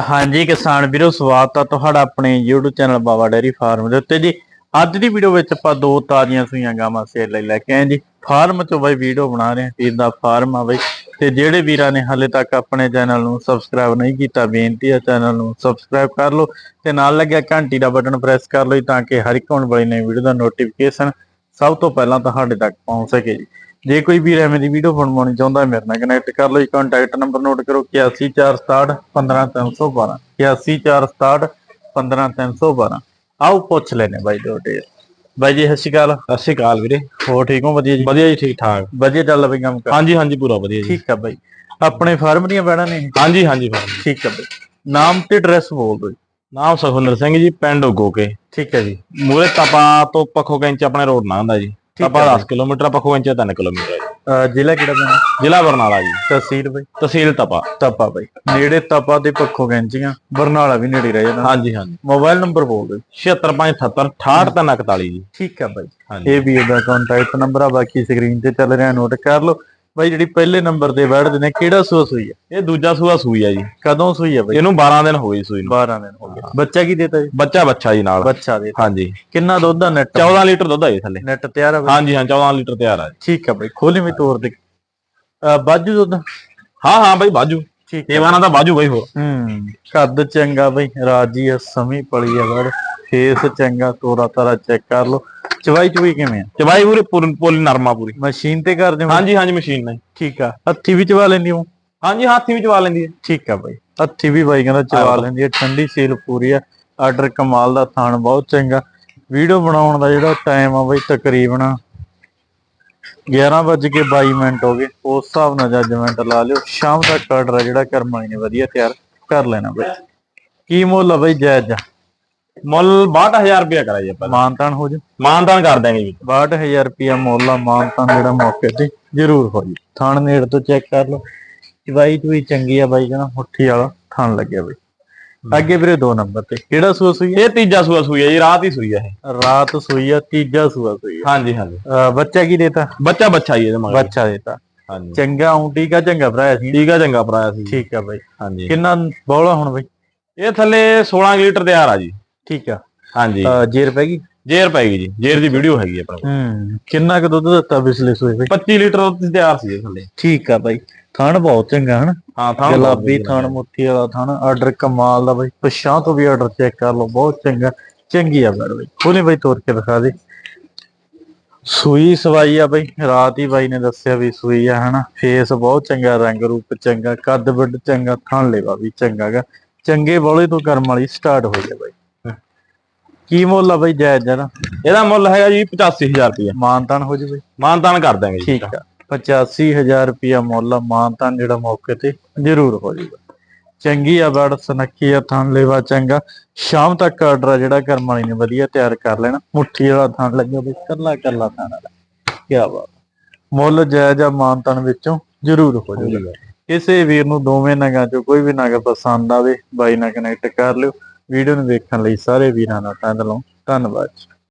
ਹਾਂਜੀ ਕਿਸਾਨ ਵੀਰੋ, ਸਵਾਗਤ ਆ ਤੁਹਾਡਾ ਆਪਣੇ YouTube channel Baba dairy farm ਦੇ ਉੱਤੇ ਜੀ। ਅੱਜ ਦੀ ਵੀਡੀਓ ਵਿੱਚ ਆਪਾਂ ਦੋ ਤਾਜ਼ੀਆਂ ਸੂਈਆਂ ਗਾਵਾਂ ਸੇਲ ਲਈ ਲੈ ਕੇ ਆਏ ਜੀ। ਫਾਰਮ ਚੋਂ ਬਾਈ ਵੀਡੀਓ ਬਣਾ ਰਹੇ ਹਾਂ ਵੀਰ ਦਾ ਫਾਰਮ ਆ ਬਾਈ। ਤੇ ਜਿਹੜੇ ਵੀਰਾਂ ਨੇ ਹਾਲੇ ਤੱਕ ਆਪਣੇ ਚੈਨਲ ਨੂੰ ਸਬਸਕ੍ਰਾਈਬ ਨਹੀਂ ਕੀਤਾ, ਬੇਨਤੀ ਆ ਚੈਨਲ ਨੂੰ ਸਬਸਕ੍ਰਾਈਬ ਕਰ ਲਓ ਤੇ ਨਾਲ ਲੱਗਿਆ ਘੰਟੀ ਦਾ ਬਟਨ ਪ੍ਰੈਸ ਕਰ ਲਓ ਜੀ, ਤਾਂ ਕਿ ਹਰ ਇੱਕ ਆਉਣ ਵਾਲੀ ਨਵੀਂ ਵੀਡੀਓ ਦਾ ਨੋਟੀਫਿਕੇਸ਼ਨ ਸਭ ਤੋਂ ਪਹਿਲਾਂ ਤੁਹਾਡੇ ਤੱਕ ਪਹੁੰਚ ਸਕੇ ਜੀ। ਜੇ ਕੋਈ ਵੀਰ ਐਵੇਂ ਦੀ ਵੀਡੀਓ ਬਣਵਾਉਣੀ ਚਾਹੁੰਦਾ ਹੈ ਮੇਰੇ ਨਾਲ ਕਨੈਕਟ ਕਰ ਲਓ ਜੀ ਕੰਟੈਕਟ ਨੰਬਰ ਨੋਟ ਕਰੋ 8146 15312 8146 15312 ਆਓ ਪੁੱਛ ਲੈਨੇ ਬਾਈ ਦੋਟੇ ਬਾਈ ਜੀ ਸਤਿ ਸ਼੍ਰੀ ਅਕਾਲ। ਸਤਿ ਸ਼੍ਰੀ ਅਕਾਲ ਵੀਰੇ। ਹੋਰ ਠੀਕ ਹੋ? ਵਧੀਆ ਜੀ? ਵਧੀਆ ਜੀ ਠੀਕ ਠਾਕ। ਵਧੀਆ ਚੱਲ ਬਈ ਕੰਮ ਕਰ। ਹਾਂਜੀ ਹਾਂਜੀ ਪੂਰਾ ਵਧੀਆ ਜੀ। ਠੀਕ ਆ ਬਾਈ। ਆਪਣੇ ਫਾਰਮ ਦੀਆਂ ਬੈਣਾ ਨੇ? ਹਾਂਜੀ ਹਾਂਜੀ ਫਾਰਮ। ਠੀਕ ਆ ਬਾਈ। ਨਾਮ ਤੇ ਐਡਰੈਸ ਬੋਲ ਦਿਓ ਜੀ। ਨਾਮ ਸੁਖਵਿੰਦਰ ਸਿੰਘ ਜੀ ਪਿੰਡ ਉਗੋਕੇ। ਠੀਕ ਹੈ ਜੀ। ਮੂਰੇ ਤਪਾ ਤੋਂ ਪੱਖੋ ਕੈਂਚ ਆਪਣੇ ਰੋਡ ਨਾ ਹੁੰਦਾ ਜੀ। 10 ਕਿਲੋਮੀਟਰ ਪੱਖੋ ਕੈਂਚ 3 ਕਿਲੋਮੀਟਰ ਹੈ ਜੀ। ਅਹ ਜ਼ਿਲ੍ਹਾ ਕਿਹੜਾ ਪੈਂਦਾ ਜ਼ਿਲ੍ਹਾ ਬਰਨਾਲਾ ਜੀ। ਤਹਿਸੀਲ ਬਾਈ? ਤਹਿਸੀਲ ਤਪਾ। ਤਪਾ ਬਾਈ। ਨੇੜੇ ਤਪਾ ਦੇ ਪੱਖੋਂ ਗੈਂਚੀਆਂ ਬਰਨਾਲਾ ਵੀ ਨੇੜੇ ਰਹਿ ਜਾਂਦਾ। ਹਾਂਜੀ ਹਾਂਜੀ। ਮੋਬਾਈਲ ਨੰਬਰ ਬੋਲ ਦਿਓ। 7578 68341 ਜੀ। ਠੀਕ ਆ ਬਾਈ। ਹਾਂਜੀ। ਇਹ ਵੀ ਉਹਦਾ ਕੰਟੈਕਟ ਨੰਬਰ ਆ ਬਾਕੀ ਸਕਰੀਨ ਤੇ ਚੱਲ ਰਿਹਾ ਨੋਟ ਕਰ ਲਓ। ਬਾਈ ਜਿਹੜੀ ਪਹਿਲੇ ਨੰਬਰ ਤੇ ਬੈਠਦੇ ਨੇ ਕਿਹੜਾ ਸੂਆ ਸੂਈ ਆ? ਇਹ ਦੂਜਾ ਸੂਆ ਸੂਈ ਆ ਜੀ। ਕਦੋਂ ਸੂਈ ਆ ਬਾਈ? ਇਹਨੂੰ 12 ਦਿਨ ਹੋ ਗਏ ਸੂਈ ਨੂੰ। 12 ਦਿਨ ਹੋ ਗਏ। ਬੱਚਾ ਕੀ ਦੇਤਾ ਜੀ? ਬੱਚਾ ਬੱਚਾ ਜੀ ਨਾਲ। ਬੱਚਾ ਦੇ ਹਾਂਜੀ। ਕਿੰਨਾ ਦੁੱਧ ਦਾ ਨੈਟ 14 ਲੀਟਰ ਦੁੱਧ ਆ ਜੀ ਥੱਲੇ। ਨੈਟ ਤਿਆਰ ਆ ਬਾਈ? ਹਾਂਜੀ ਹਾਂ 14 ਲੀਟਰ ਤਿਆਰ ਆ ਠੀਕ ਆ ਬਾਈ ਖੋਲੀ ਵੀ ਤੋਰ ਦੇ। ਬਾਜੂ ਦੁੱਧ? ਹਾਂ ਹਾਂ ਬਾਈ ਬਾਜੂ। ਠੀਕ ਆ। ਸੇਵਾਨਾ ਤਾਂ ਬਾਜੂ ਬਾਈ ਹੋਰ। ਹੂੰ ਕੱਦ ਚੰਗਾ ਬਈ ਰਾਜੀ ਆ ਸਮੀ ਪਲੀ ਆ ਬੜ ਫੇਸ ਚੰਗਾ ਤੋਰਾ ਤਾਰਾ ਚੈੱਕ ਕਰ ਲਓ। ਚਵਾਈ ਚੁਈ ਕਿਵੇਂ ਆ? ਚਵਾਈ ਪੂਰੀ ਪੂਰੀ ਪੂਰੀ ਨਰਮਾ ਪੂਰੀ। ਮਸ਼ੀਨ ਤੇ ਕਰਦੇ ਹੋ ਹਾਂਜੀ ਹਾਂਜੀ ਮਸ਼ੀਨ ਨਾਲ। ਠੀਕ ਆ। ਹੱਥੀ ਵੀ ਚਵਾ ਲੈਂਦੀ ਹੋ ਹਾਂਜੀ ਹਾਥੀ ਵੀ ਚਵਾ ਲੈਂਦੀ ਹੈ। ਠੀਕ ਆ ਬਾਈ। ਹੱਥੀ ਵੀ ਬਾਈ ਕਹਿੰਦਾ ਚਵਾ ਲੈਂਦੀ ਆ ਠੰਡੀ ਸੀਲ ਪੂਰੀ ਆ। ਆਰਡਰ ਕਮਾਲ ਦਾ ਥਾਣ ਬਹੁਤ ਚੰਗਾ। ਵੀਡੀਓ ਬਣਾਉਣ ਦਾ ਜਿਹੜਾ ਟਾਈਮ ਆ ਬਾਈ ਤਕਰੀਬਨ 11:22 ਮਿੰਟ ਹੋ ਗਏ। ਉਸ ਹਿਸਾਬ ਨਾਲ ਜੱਜਮੈਂਟ ਲਾ ਲਿਓ। ਸ਼ਾਮ ਤੱਕ ਆਰਡਰ ਜਿਹੜਾ ਕਰਮਾਈ ਨੇ ਵਧੀਆ ਤਿਆਰ ਕਰ ਲੈਣਾ ਬਾਈ। ਕੀ ਮੁੱਲ ਆ ਬਾਈ ਜਾਇਜ਼ ਆ? ਮੁੱਲ 62000 ਰੁਪਇਆ ਕਰਾਈ ਆਪਾਂ ਮਾਨਤਾਨ ਹੋ ਜਾ। ਮਾਨਦਾਨ ਕਰ ਦਾਂਗੇ ਜੀ। 62000 ਰੁਪਿਆ ਮੁੱਲ ਆ ਮਾਨਤਾਨ ਜਿਹੜਾ ਮੌਕੇ ਤੇ ਜ਼ਰੂਰ ਹੋ ਜੀ। ਥਣ ਨੇੜ ਤੋਂ ਚੈੱਕ ਕਰ ਲਓ। ਚਵਾਈ ਚੂਈ ਚੰਗੀ ਆ ਬਾਈ ਕਹਿੰਦਾ ਮੁੱਠੀ ਵਾਲਾ ਥਣ ਲੱਗਿਆ ਬਾਈ। ਅੱਗੇ ਵੀਰੇ ਦੋ ਨੰਬਰ ਤੇ। ਕਿਹੜਾ ਸੂਆ ਸੂਈ ਇਹ ਤੀਜਾ ਸੂਆ ਸੂਈ ਹੈ ਜੀ ਰਾਤ ਹੀ ਸੂਈ ਹੈ ਇਹ? ਰਾਤ ਸੂਈ ਆ ਤੀਜਾ ਸੂਆ ਸੂਈ ਆ। ਹਾਂਜੀ ਹਾਂਜੀ। ਬੱਚਾ ਕੀ ਦੇਤਾ? ਬੱਚਾ ਬੱਚਾ ਹੀ ਇਹਦੇ ਮਗਰ। ਬੱਚਾ ਦੇਤਾ। ਹਾਂਜੀ। ਚੰਗਾ ਉਂਟੀ ਕਾ ਚੰਗਾ ਭਰਾ ਸੀ। ਠੀਕ ਆ ਚੰਗਾ ਭਰਾਇਆ ਸੀ। ਠੀਕ ਆ ਬਾਈ। ਹਾਂਜੀ। ਕਿੰਨਾ ਬੌਲਾ ਹੁਣ ਬਾਈ? ਇਹ ਥੱਲੇ 16 ਕੁ ਲੀਟਰ ਤਿਆਰ ਆ ਜੀ। ਠੀਕ ਆ। ਹਾਂਜੀ। ਅਹ ਜੇਰ ਪੈ ਗਈ? ਜੇਰ ਪੈ ਗਈ ਜੀ। ਜੇਰ ਦੀ ਵੀਡੀਓ ਹੈਗੀ ਆਪਣੇ ਕੋਲ ਹੂੰ ਕਿੰਨਾ ਕੁ ਦੁੱਧ ਦਿੱਤਾ ਪਿਛਲੇ ਸੂਏ ਬਾਈ 25 ਲੀਟਰ ਦੁੱਧ ਤਿਆਰ ਸੀ ਥੱਲੇ ਠੀਕ ਆ ਬਾਈ। ਥਣ ਬਹੁਤ ਚੰਗਾ ਹਨ? ਹਾਂ ਥਾਂ ਗੁਲਾਬੀ ਥਣ ਮੁੱਠੀ ਵਾਲਾ ਥਣ ਆਰਡਰ ਕਮਾਲ ਦਾ ਬਾਈ। ਪਛਾਂ ਤੋਂ ਵੀ ਆਰਡਰ ਚੈੱਕ ਕਰ ਲਓ ਬਹੁਤ ਚੰਗਾ। ਚੰਗੀ ਆ ਬੈੜ ਬਾਈ। ਖੋਲੇ ਬਾਈ ਤੋੜ ਕੇ ਦਿਖਾ ਦੇ। ਸੂਈ ਸਵਾਈ ਆ ਬਾਈ। ਰਾਤ ਹੀ ਬਾਈ ਨੇ ਦੱਸਿਆ ਵੀ ਸੂਈ ਆ ਹਨਾ? ਫੇਸ ਬਹੁਤ ਚੰਗਾ ਰੰਗ ਰੂਪ ਚੰਗਾ ਕੱਦ ਵੱਡ ਚੰਗਾ ਥਣ ਲੈਵਾ ਵੀ ਚੰਗਾਗਾ ਚੰਗੇ ਬੋਲੇ ਤੋਂ ਕਰਮ ਵਾਲੀ ਸਟਾਰਟ ਹੋਈ ਆ ਬਾਈ। ਕੀ ਮੁੱਲ ਆ ਬਾਈ ਜਾਇਜ਼ ਜਰਾ ਇਹਦਾ ਮੁੱਲ ਹੈਗਾ ਜੀ 85000 ਰੁਪਇਆ ਮਾਨਤਾਨ ਹੋ ਜੇ ਬਾਈ। ਮਾਨਦਾਨ ਕਰ ਦਾਂਗੇ ਜੀ। ਠੀਕ ਆ। 85000 ਰੁਪਿਆ ਮੁੱਲ ਆ ਮਾਨਤਾਨ ਜਿਹੜਾ ਮੌਕੇ ਤੇ ਜ਼ਰੂਰ ਹੋ ਜਾਊਗਾ ਚੰਗੀ ਆ ਬੜ ਸਨੱਖੀ ਆ ਥਣ ਲੈਵਾ ਚੰਗਾ। ਸ਼ਾਮ ਤੱਕ ਆਰਡਰ ਆ ਜਿਹੜਾ ਕਰਮ ਵਾਲੀ ਨੇ ਵਧੀਆ ਤਿਆਰ ਕਰ ਲੈਣਾ। ਮੁੱਠੀ ਵਾਲਾ ਥਣ ਲੱਗਿਆ ਬਈ ਕੱਲਾ ਕੱਲਾ ਥਣ ਵਾਲਾ ਕੀ ਬਾਤ ਮੁੱਲ ਜਾਇਜ਼ ਆ ਮਾਨਤਾਨ ਵਿੱਚੋਂ ਜ਼ਰੂਰ ਹੋ ਜਾਊਗਾ ਕਿਸੇ ਵੀਰ ਨੂੰ ਦੋਵੇਂ ਨਗਾਂ ਚੋਂ ਕੋਈ ਵੀ ਨਗ ਪਸੰਦ ਆਵੇ ਬਾਈ ਨਾਲ ਕਨੈਕਟ ਕਰ ਲਿਓ। ਵੀਡੀਓ ਨੂੰ ਵੇਖਣ ਲਈ ਸਾਰੇ ਵੀਰਾਂ ਦਾ ਤਹਿ ਦਿਲੋਂ ਧੰਨਵਾਦ